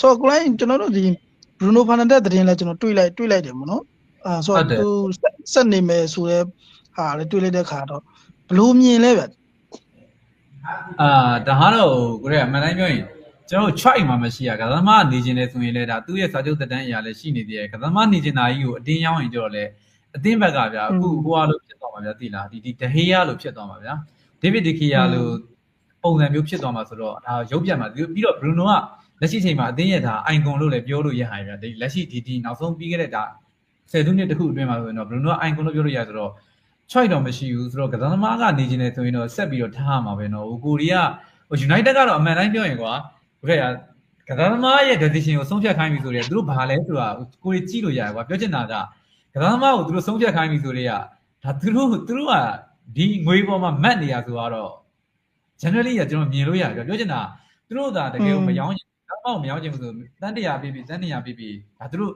ဆိုတော့ client ကျွန်တော်တို့ဒီ Bruno Fernandes သတင်းလဲကျွန်တော်တွေးလိုက်တွေးလိုက်တယ်ပေါ့နော်အာဆိုတော့သူဆက်နေမယ်ဆိုရဲဟာလေတွေးလိုက်တဲ့ခါတော့ဘလို့မြင်လဲဗျအာဒါကတော့ကိုရဲအမှန်တိုင်းပြောရင်ကျွန်တော် try မှာမရှိရကသမားနေခြင်းလဲဆိုရင်လဲဒါသူ့ရဲ့စာချုပ်သက်တမ်းအရာလဲရှိနေသေးတယ်ကသမားနေခြင်းသားကြီးကိုအတင်းရောင်းရင်ကြတော့လဲအတင်းဘက်ကဗျာအခုဟိုဟာလို့ဖြစ်သွားမှာဗျာသိလားဒီဒီဒဟေးယာလို့ဖြစ်သွားမှာဗျာဒေးဗစ်ဒီခီယာလို့ပုံစံမျိုးဖြစ်သွားမှာဆိုတော့ဒါရုပ်ပြတ်မှာပြီးတော့ဘရူနိုက လက်ရှိချိန်မှာအသင်းရဲ့ဒါ icon လို့လည်းပြောလို့ရဟိုင်ဗျာဒီလက်ရှိဒီဒီနောက်ဆုံးပြီးခဲ့တဲ့ဒါ10စုနှစ်တခုအတွင်းမှာဆိုရင်တော့ဘယ်လိုတော့ icon လို့ပြောလို့ရဆိုတော့ choice တော့မရှိဘူးဆိုတော့ကစားသမားကနေကျင်နေဆိုရင်တော့ဆက်ပြီးတော့ထားရမှာပဲနော်ဟိုကိုရီးယားဟို United ကတော့အမှန်တိုင်းပြောရင်ကွာဟုတ်ကဲ့ကစားသမားရဲ့ decision ကိုဆုံးဖြတ်ခိုင်းပြီဆိုရဲသူတို့ဘာလဲဆိုတာကိုရီးကြည့်လို့ရတယ်ကွာပြောချင်တာကကစားသမားကိုသူတို့ဆုံးဖြတ်ခိုင်းပြီဆိုရဲကဒါသူတို့သူတို့ကဒီငွေပေါ်မှာမတ်နေရဆိုတော့ generally ကကျွန်တော်မြင်လို့ရတယ်ပြောချင်တာသူတို့ကတကယ်ကိုမယောင်းရင် တော့မယောင်းချင်ဘူးဆိုတန်းတရာပြပြတန်းတရာပြပြဒါသူတို့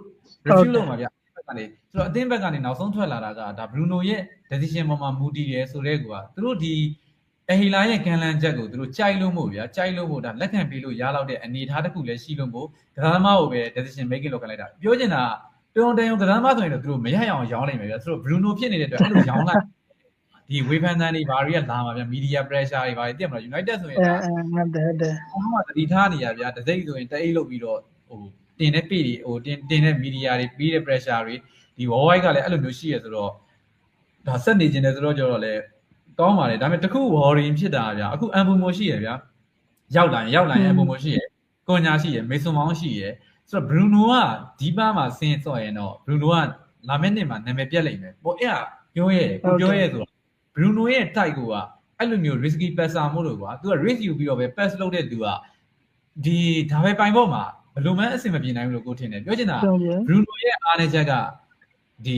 review လုပ်မှာဗျကနေဆိုတော့အသင်းဘက်ကနေနောက်ဆုံးထွက်လာတာကဒါဘရူနိုရဲ့ decision ပေါ်မှာမူတည်တယ်ဆိုတဲ့ကွာသူတို့ဒီအဟီလာရဲ့ကန်လန်ချက်ကိုသူတို့ကြိုက်လို့မို့ဗျာကြိုက်လို့မို့ဒါလက်ခံပေးလို့ရလောက်တဲ့အနေအထားတစ်ခုလည်းရှိလို့မို့ကစားသမားကိုပဲ decision making လုပ်ခိုင်းလိုက်တာပြောချင်တာတုံတန်ရုံကစားသမားဆိုရင်တော့သူတို့မရရအောင်ရောင်းလိုက်မယ်ဗျာသူတို့ဘရူနိုဖြစ်နေတဲ့အတွက်အဲ့လိုရောင်းလိုက် ဒီဝေဖန်တန်တွေဘာတွေကလာမှာဗျာ media pressure တွေဘာတွေသိမလား United ဆိုရင်အဲဒါဟုတ်တယ်ဟုတ်တယ်အမှန်တတိထားနေရဗျာတစိမ့်ဆိုရင်တအိတ်လုပ်ပြီးတော့ဟိုတင်တဲ့ page တွေဟိုတင်တင်တဲ့ media တွေပြီးတဲ့ pressure တွေဒီ worldwide ကလည်းအဲ့လိုမျိုးရှိရဆိုတော့ဒါဆက်နေခြင်းတယ်ဆိုတော့ကြတော့လေကောင်းပါလေဒါပေမဲ့တခု worrying ဖြစ်တာဗျာအခု ambumo ရှိရဗျာရောက်လာရင်ရောက်လာရင် ambumo ရှိရကွန်ညာရှိရမေဆွန်မောင်းရှိရဆိုတော့ Bruno ကဒီပါမှာဆင်းစော့ရင်တော့ Bruno ကလာမယ့်နှစ်မှာနာမည်ပြက်လိမ့်မယ်ဟိုအဲ့ကပြောရဲကိုပြောရဲဆိုတော့ Bruno ရဲ့ type ကအဲ့လိုမျိုး risky passer မို့လို့ကွာသူက risk ယူပြီးတော့ပဲ pass လုပ်တဲ့သူကဒီဒါပဲပိုင်ဖို့မှာဘယ်လိုမှအဆင်မပြေနိုင်ဘူးလို့ကိုထင်တယ်ပြောချင်တာ Bruno ရဲ့အားနည်းချက်ကဒီ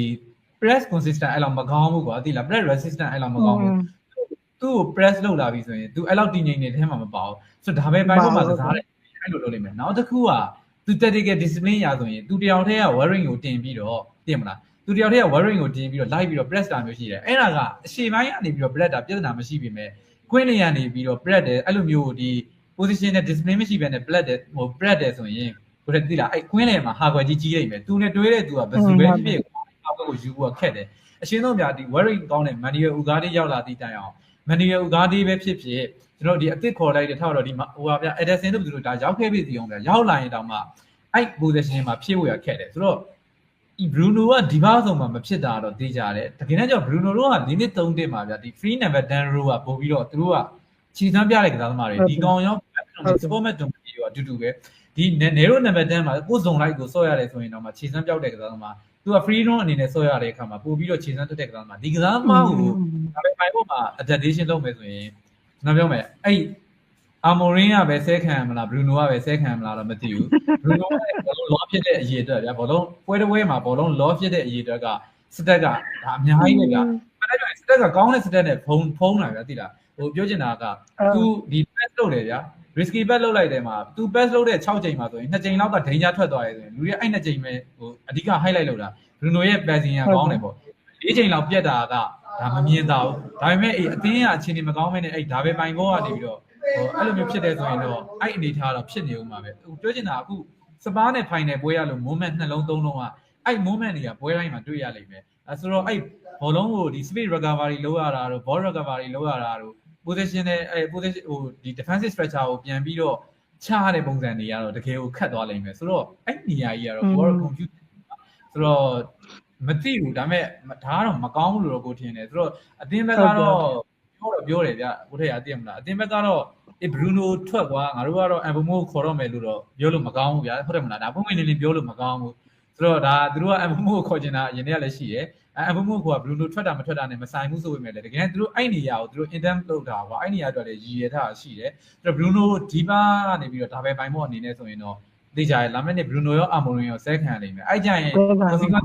press consistent အဲ့လောက်မကောင်းဘူးကွာသိလား press resistant အဲ့လောက်မကောင်းဘူးသူ့ကို press လုပ်လာပြီဆိုရင် तू အဲ့လောက်တည်ငြိမ်နေတဲ့ထဲမှာမပါဘူးဆိုတော့ဒါပဲပိုင်ဖို့မှာကစားတယ်အဲ့လိုလုပ်လိမ့်မယ်နောက်တစ်ခုက तू tactical discipline ရာဆိုရင် तू တယောက်တည်းက wearing ကိုတင်ပြီးတော့သိမလား သူတယောက်တည်းက wearing ကိုတင်ပြီးတော့ live ပြီးတော့ press တာမျိုးရှိတယ်အဲ့ဒါကအရှေ့ပိုင်းကနေပြီးတော့ press တာပြဿနာမရှိပြီမဲ့ကွင်းနေရနေပြီးတော့ press တယ်အဲ့လိုမျိုးဒီ position နဲ့ discipline မရှိဘဲနဲ့ press တယ်ဟို press တယ်ဆိုရင်ကိုယ်တည်းသိလားအဲ့ကွင်းလေမှာဟာကွယ်ကြီးကြီးလိုက်မယ်သူနဲ့တွဲတဲ့သူကဘယ်သူပဲဖြစ်ဖြစ်ဟာကွယ်ကိုယူဖို့ခက်တယ်အရှင်းဆုံးပြဒီ wearing ကောင်းတဲ့ manual ugadi ရောက်လာသည့်တိုင်အောင် manual ugadi ပဲဖြစ်ဖြစ်ကျွန်တော်ဒီအစ်စ်ခေါ်လိုက်တဲ့ထောက်တော့ဒီဟိုပါဗျ Edison တို့ဘယ်သူတို့ဒါရောက်ခဲ့ပြီစီအောင်ဗျရောက်လာရင်တောင်မှအဲ့ position မှာဖြည့်ဖို့ရခက်တယ်ဆိုတော့ဒီ Bruno ကဒီဘာဆုံးမှာမဖြစ်တာတော့သိကြတယ်တကယ်တမ်းကျတော့ Bruno တို့ကဒီနေ့3တက်မှာဗျဒီ free number 10 row ကပို့ပြီးတော့သူတို့ကခြေစမ်းပြတဲ့ကစားသမားတွေဒီကောင်ရော support match တုံးပြီးတော့အတူတူပဲဒီနေရို number 10မှာကိုယ်စုံလိုက်ကိုဆော့ရတယ်ဆိုရင်တော့မှခြေစမ်းပြောက်တဲ့ကစားသမားသူက free run အနေနဲ့ဆော့ရတဲ့အခါမှာပို့ပြီးတော့ခြေစမ်းတက်တဲ့ကစားသမားဒီကစားသမားကိုဒါပေမဲ့ပို့မှာ adaptation လုပ်မယ်ဆိုရင်ကျွန်တော်ပြောမယ်အဲ့ အာမိုရင်းကပဲဆဲခံမလားဘရူနိုကပဲဆဲခံမလားတော့မသိဘူးဘရူနိုကလည်းဘောလုံးလောဖြစ်တဲ့အရေးအတွက်ဗျာဘောလုံးပွဲတစ်ပွဲမှာဘောလုံးလောဖြစ်တဲ့အရေးအတွက်ကစတက်ကဒါအများကြီးလေဗျာအဲ့ဒါကြောင့်စတက်ကကောင်းတဲ့စတက်နဲ့ဖုံဖုံးလာဗျာသိလားဟိုပြောချင်တာက तू ဒီ pass လုပ်တယ်ဗျာ risky bet လုပ်လိုက်တယ်မှာ तू pass လုပ်တဲ့6ချိန်မှာဆိုရင်2ချိန်လောက်က danger ထွက်သွားတယ်ဆိုရင်လူတွေအဲ့2ချိန်ပဲဟိုအဓိက highlight လုပ်တာ Bruno ရဲ့ passing ကကောင်းတယ်ပေါ့4ချိန်လောက်ပြက်တာကဒါမမြင်သာဘူးဒါပေမဲ့အေးအသင်းကအခြေအနေမကောင်းမဲနဲ့အဲ့ဒါပဲပိုင်ဘောကနေပြီးတော့ဟို အဲ့လိုမျိုးဖြစ်တဲ့ဆိုရင်တော့အဲ့အနေထားတော့ဖြစ်နေဦးမှာပဲဟိုပြောချင်တာအခုစပါးနဲ့ဖိုင်နယ်ပွဲရလို့ moment နှလုံးသုံးလုံးကအဲ့ moment တွေကပွဲတိုင်းမှာတွေ့ရလိမ့်မယ်အဲဆိုတော့အဲ့ဘောလုံးကိုဒီ speed recovery လုပ်ရတာတို့ ball recovery လုပ်ရတာတို့ position နဲ့အဲ position ဟိုဒီ defensive structure ကိုပြန်ပြီးတော့ချရတဲ့ပုံစံတွေကတော့တကယ်ကိုခတ်သွားလိမ့်မယ်ဆိုတော့အဲ့နေရာကြီးကတော့ ball confuse ဆိုတော့မသိဘူးဒါပေမဲ့ဒါကတော့မကောင်းဘူးလို့တော့ကိုထင်တယ်ဆိုတော့အတင်းဘက်ကတော့ပြောတော့ပြောတယ်ဗျကိုထက်ရသိရမလားအတင်းဘက်ကတော့ အေဘရူနိုထွက်ကွာငါတို့ကတော့အမ်ဘမိုကိုခေါ်တော့မယ်လို့တော့ပြောလို့မကောင်းဘူးဗျာဟုတ်တယ်မလားဒါပုံမှန်လေးလေးပြောလို့မကောင်းဘူးဆိုတော့ဒါသူတို့ကအမ်ဘမိုကိုခေါ်ချင်တာအရင်တည်းကလည်းရှိတယ်အမ်ဘမိုကိုကဘရူနိုထွက်တာမထွက်တာနဲ့မဆိုင်ဘူးဆိုပေမဲ့လည်းတကယ်သူတို့အဲ့နေရာကိုသူတို့ intern လုပ်တာကွာအဲ့နေရာအတွက်လည်းရည်ရထားရှိတယ်ဆိုတော့ဘရူနိုဒီပါကနေပြီးတော့ဒါပဲပိုင်ဖို့အနေနဲ့ဆိုရင်တော့သိကြရလာမယ့်နေ့ဘရူနိုရောအာမိုရင်ရောဆဲခံနိုင်မယ်အဲ့ကြရင်ကိုစီက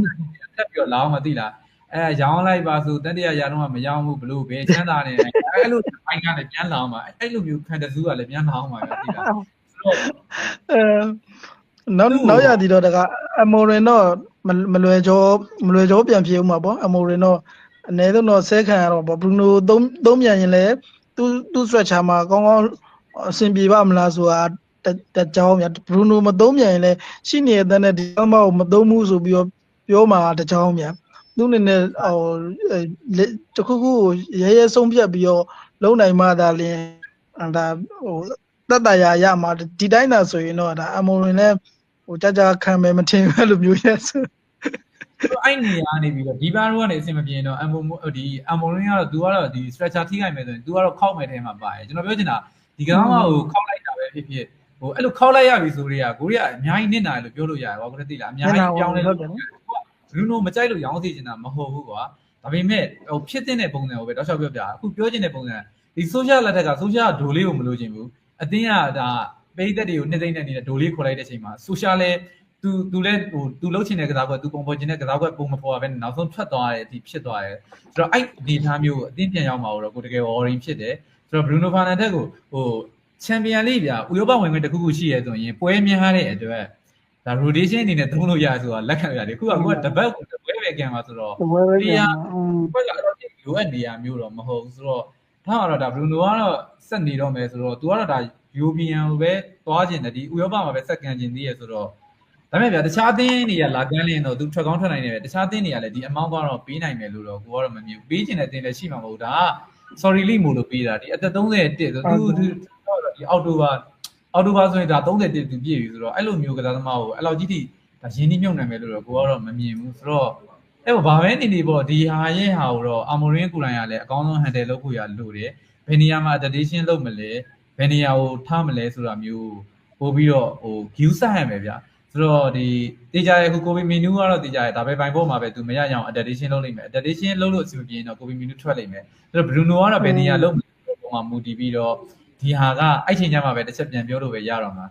တက်ပြီးတော့လာအောင်မသိလား အဲရောင်းလိုက်ပါဆိုတတိယရာတော့မရောင်းဘူးဘလို့ပဲချမ်းသာနေအဲ့လိုဘိုင်းကလည်းပြန်လာအောင်ပါအဲ့လိုမျိုးဖန်တဇူးကလည်းပြန်လာအောင်ပါပဲသိလားဆိုတော့အဲနောက်နောက်ရသည်တော့တကအမိုရင်တော့မလွယ်ကြောမလွယ်ကြောပြန်ပြေဦးမှာပေါ့အမိုရင်တော့အနည်းဆုံးတော့ဆဲခံရတော့ပေါ့ဘရူနိုသုံးသုံးပြန်ရင်လည်းသူသူ့ stretcher မှာကောင်းကောင်းအဆင်ပြေပါမလားဆိုတာတတကြောင်းဗျာဘရူနိုမသုံးမြန်ရင်လည်းရှိနေတဲ့အတန်းနဲ့ဒီအမောက်မသုံးဘူးဆိုပြီးတော့ပြောမှာတကြောင်းဗျာ သူအနေနဲ့ဟိုတခုခုရဲရဲဆုံးဖြတ်ပြီးတော့လုံနိုင်မှသာလျှင်ဒါဟိုတတ်တရာရမှာဒီတိုင်းသာဆိုရင်တော့ဒါအမောရင်လည်းဟိုကြကြခံမယ်မထင်ဘူးလို့မျိုးရဲဆိုအဲ့နေရာနေပြီးတော့ဒီဘာတို့ကနေအဆင်မပြေတော့အမိုဒီအမိုရင်းကတော့ तू ကတော့ဒီ stretcher ထိခိုက်မယ်ဆိုရင် तू ကတော့ခောက်မယ်ထဲမှာပါတယ်ကျွန်တော်ပြောချင်တာဒီကောင်ကဟိုခောက်လိုက်တာပဲဖြစ်ဖြစ်ဟိုအဲ့လိုခောက်လိုက်ရပြီဆိုတော့ကိုရီးယားအများကြီးနစ်နာတယ်လို့ပြောလို့ရတယ်ဘာလို့လဲသိလားအများကြီးပြောင်းလဲလို့ ဘလူးနိုမကြိုက်လို့ရောင်းစီချင်တာမဟုတ်ဘူးကွာဒါပေမဲ့ဟိုဖြစ်တဲ့ပုံစံကိုပဲတောက်လျှောက်ပြောပြအခုပြောချင်တဲ့ပုံစံဒီ social လက်ထက်က social ဒိုလေးကိုမလို့ချင်ဘူးအတင်းကဒါပိတ်သက်တွေကိုနှစ်သိမ့်တဲ့နေတဲ့ဒိုလေးခေါ်လိုက်တဲ့အချိန်မှာ social လဲ तू तू လဲဟို तू လှုပ်ချင်တဲ့ကစားကွက် तू ပုံပေါ်ချင်တဲ့ကစားကွက်ပုံမပေါ်ရဘဲနောက်ဆုံးထွက်သွားတယ်ဒီဖြစ်သွားတယ်ဆိုတော့အဲ့ဒီထားမျိုးအတင်းပြန်ရောက်မှာတော့ကိုတကယ် worrying ဖြစ်တယ်ဆိုတော့ Bruno Fernandes ကိုဟို Champion League ဗျာဥရောပဝင်ခွင့်တစ်ခုခုရှိရဲဆိုရင်ပွဲများတဲ့အတွက် ဒါ rotation အနေနဲ့သုံးလို့ရဆိုတာလက်ခံရတယ်အခုကကိုကတပတ်ကိုတပွဲပဲကန်မှာဆိုတော့ ဝယ်ဝယ်ပြန် ဘက်ကအဲ့လိုလိုအပ်နေရမျိုးတော့မဟုတ်ဘူးဆိုတော့ဒါကတော့ဒါ Bruno ကတော့ဆက်နေတော့မယ်ဆိုတော့ तू ကတော့ဒါ European ကိုပဲသွားခြင်းတယ်ဒီဥရောပမှာပဲစက္ကန်ခြင်းသေးရဆိုတော့ဒါပေမဲ့ဗျာတခြားအသင်းတွေကလာကန်းလင်းတော့ तू ထွက်ကောင်းထွက်နိုင်တယ်ပဲတခြားအသင်းတွေကလည်းဒီ amount ကတော့ပေးနိုင်မယ်လို့တော့ကိုကတော့မမြင်ဘူးပေးခြင်းတဲ့အသင်းလည်းရှိမှာမဟုတ်ဒါက sorry လိမို့လို့ပေးတာဒီအသက်31ဆို तू ဒီအောက်တိုဘာ အောက်တိုဘာဆိုရင်ဒါ31တိ तू ပြည့်ပြီဆိုတော့အဲ့လိုမျိုးကစားသမားကိုအဲ့လောက်ကြီးထိဒါရင်းနှီးမြုပ်နိုင်မယ်လို့တော့ကိုကတော့မမြင်ဘူးဆိုတော့အဲ့ဘာပဲနေနေပေါ့ဒီဟာရဲ့ဟာကိုတော့အာမိုရင်းကိုလိုင်းကလည်းအကောင်းဆုံး handle လုပ်ဖို့ရလိုတယ်ဘယ်နေရာမှာ adaptation လုပ်မလဲဘယ်နေရာကိုထားမလဲဆိုတာမျိုးပို့ပြီးတော့ဟို view ဆက်ရမယ်ဗျဆိုတော့ဒီတေချာရဲ့ခုကိုဗီမီနူကတော့တေချာရဲ့ဒါပဲဘိုင်ဖို့မှာပဲသူမရရအောင် adaptation လုပ်လိမ့်မယ် adaptation လုပ်လို့အဆင်မပြေရင်တော့ကိုဗီမီနူထွက်လိမ့်မယ်ဆိုတော့ Bruno ကတော့ဘယ်နေရာလုပ်မလဲပုံမှာမူတည်ပြီးတော့ ဒီဟာကအဲ့ချိန်ကျမှပဲတစ်ချက်ပြန်ပြောလို့ပဲရတော့မှာ